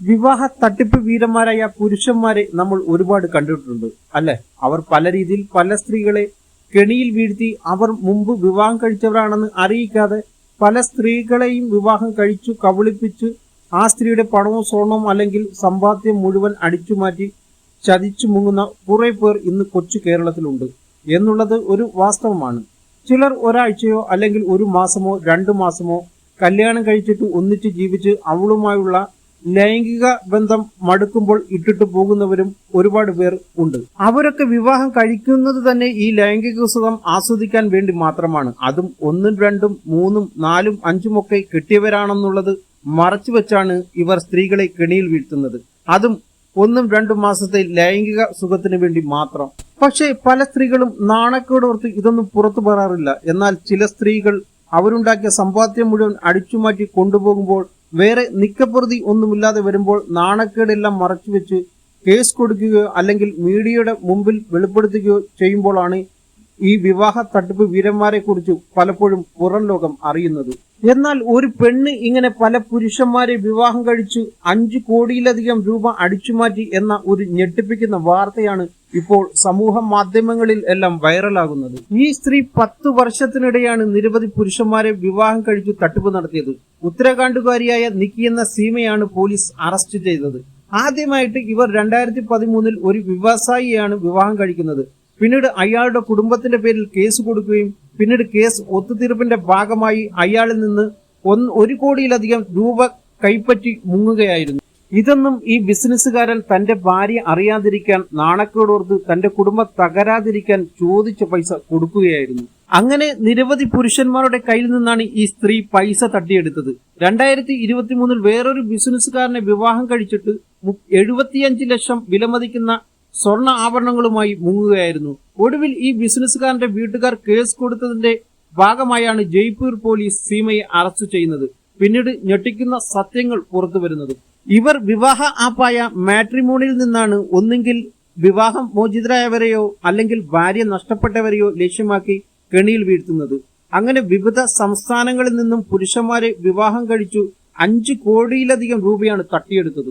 വിവാഹ തട്ടിപ്പ് വീരന്മാരായ പുരുഷന്മാരെ നമ്മൾ ഒരുപാട് കണ്ടിട്ടുണ്ട് അല്ലെ? അവർ പല രീതിയിൽ പല സ്ത്രീകളെ കെണിയിൽ വീഴ്ത്തി അവർ മുമ്പ് വിവാഹം കഴിച്ചവരാണെന്ന് അറിയിക്കാതെ പല സ്ത്രീകളെയും വിവാഹം കഴിച്ചു കബളിപ്പിച്ച് ആ സ്ത്രീയുടെ പണവും സ്വർണവും അല്ലെങ്കിൽ സമ്പാദ്യം മുഴുവൻ അടിച്ചുമാറ്റി ചതിച്ചു മുങ്ങുന്ന കുറെ പേർ ഇന്ന് കൊച്ചു കേരളത്തിലുണ്ട് എന്നുള്ളത് ഒരു വാസ്തവമാണ്. ചിലർ ഒരാഴ്ചയോ അല്ലെങ്കിൽ ഒരു മാസമോ രണ്ടു മാസമോ കല്യാണം കഴിച്ചിട്ട് ഒന്നിച്ച് ജീവിച്ച് അവളുമായുള്ള ലൈംഗിക ബന്ധം മടുക്കുമ്പോൾ ഇട്ടിട്ട് പോകുന്നവരും ഒരുപാട് പേർ ഉണ്ട്. അവരൊക്കെ വിവാഹം കഴിക്കുന്നത് തന്നെ ഈ ലൈംഗിക സുഖം ആസ്വദിക്കാൻ വേണ്ടി മാത്രമാണ്. അതും ഒന്നും രണ്ടും മൂന്നും നാലും അഞ്ചുമൊക്കെ കിട്ടിയവരാണെന്നുള്ളത് മറച്ചു വെച്ചാണ് ഇവർ സ്ത്രീകളെ കെണിയിൽ വീഴ്ത്തുന്നത്. അതും ഒന്നും രണ്ടും മാസത്തെ ലൈംഗിക സുഖത്തിന് വേണ്ടി മാത്രം. പക്ഷേ പല സ്ത്രീകളും നാണക്കേടോർത്ത് ഇതൊന്നും പുറത്തു പറയാറില്ല. എന്നാൽ ചില സ്ത്രീകൾ അവരുണ്ടാക്കിയ സമ്പാദ്യം മുഴുവൻ അടിച്ചുമാറ്റി കൊണ്ടുപോകുമ്പോൾ വേറെ നിക്കപ്രതി ഒന്നുമില്ലാതെ വരുമ്പോൾ നാണക്കേടെല്ലാം മറച്ചുവെച്ച് കേസ് കൊടുക്കുകയോ അല്ലെങ്കിൽ മീഡിയയുടെ മുമ്പിൽ വെളിപ്പെടുത്തുകയോ ചെയ്യുമ്പോഴാണ് ഈ വിവാഹ തട്ടിപ്പ് വീരന്മാരെ കുറിച്ച് പലപ്പോഴും പുറം ലോകം അറിയുന്നത്. എന്നാൽ ഒരു പെണ്ണ് ഇങ്ങനെ പല പുരുഷന്മാരെ വിവാഹം കഴിച്ച് അഞ്ചു കോടിയിലധികം രൂപ അടിച്ചുമാറ്റി എന്ന ഒരു ഞെട്ടിപ്പിക്കുന്ന വാർത്തയാണ് ഇപ്പോൾ സമൂഹ മാധ്യമങ്ങളിൽ എല്ലാം വൈറലാകുന്നത്. ഈ സ്ത്രീ പത്ത് വർഷത്തിനിടെയാണ് നിരവധി പുരുഷന്മാരെ വിവാഹം കഴിച്ചു തട്ടിപ്പ് നടത്തിയത്. ഉത്തരാഖണ്ഡുകാരിയായ നിക്കി എന്ന സീമയാണ് പോലീസ് അറസ്റ്റ് ചെയ്തത്. ആദ്യമായിട്ട് ഇവർ രണ്ടായിരത്തി പതിമൂന്നിൽ ഒരു വ്യവസായിയാണ് വിവാഹം കഴിക്കുന്നത്. പിന്നീട് അയാളുടെ കുടുംബത്തിന്റെ പേരിൽ കേസ് കൊടുക്കുകയും പിന്നീട് കേസ് ഒത്തുതീർപ്പിന്റെ ഭാഗമായി അയാളിൽ നിന്ന് ഒരു കോടിയിലധികം രൂപ കൈപ്പറ്റി മുങ്ങുകയായിരുന്നു. ഇതൊന്നും ഈ ബിസിനസ്സുകാരൻ തന്റെ ഭാര്യ അറിയാതിരിക്കാൻ നാണക്കേടോർത്ത് തന്റെ കുടുംബം തകരാതിരിക്കാൻ ചോദിച്ച പൈസ കൊടുക്കുകയായിരുന്നു. അങ്ങനെ നിരവധി പുരുഷന്മാരുടെ കയ്യിൽ നിന്നാണ് ഈ സ്ത്രീ പൈസ തട്ടിയെടുത്തത്. രണ്ടായിരത്തി ഇരുപത്തി മൂന്നിൽ വേറൊരു ബിസിനസ്സുകാരനെ വിവാഹം കഴിച്ചിട്ട് എഴുപത്തിയഞ്ച് ലക്ഷം വിലമതിക്കുന്ന സ്വർണ ആഭരണങ്ങളുമായി മുങ്ങുകയായിരുന്നു. ഒടുവിൽ ഈ ബിസിനസ്സുകാരന്റെ വീട്ടുകാർ കേസ് കൊടുത്തതിന്റെ ഭാഗമായാണ് ജയ്പൂർ പോലീസ് സീമയെ അറസ്റ്റ് ചെയ്യുന്നത്. പിന്നീട് ഞെട്ടിക്കുന്ന സത്യങ്ങൾ പുറത്തു വരുന്നത് ഇവർ വിവാഹ ആപ്പായ മാട്രിമോണിയിൽ നിന്നാണ് ഒന്നുകിൽ വിവാഹം മോചിതരായവരെയോ അല്ലെങ്കിൽ ഭാര്യ നഷ്ടപ്പെട്ടവരെയോ ലക്ഷ്യമാക്കി കെണിയിൽ വീഴ്ത്തുന്നത്. അങ്ങനെ വിവിധ സംസ്ഥാനങ്ങളിൽ നിന്നും പുരുഷന്മാരെ വിവാഹം കഴിച്ചു അഞ്ച് കോടിയിലധികം രൂപയാണ് തട്ടിയെടുത്തത്.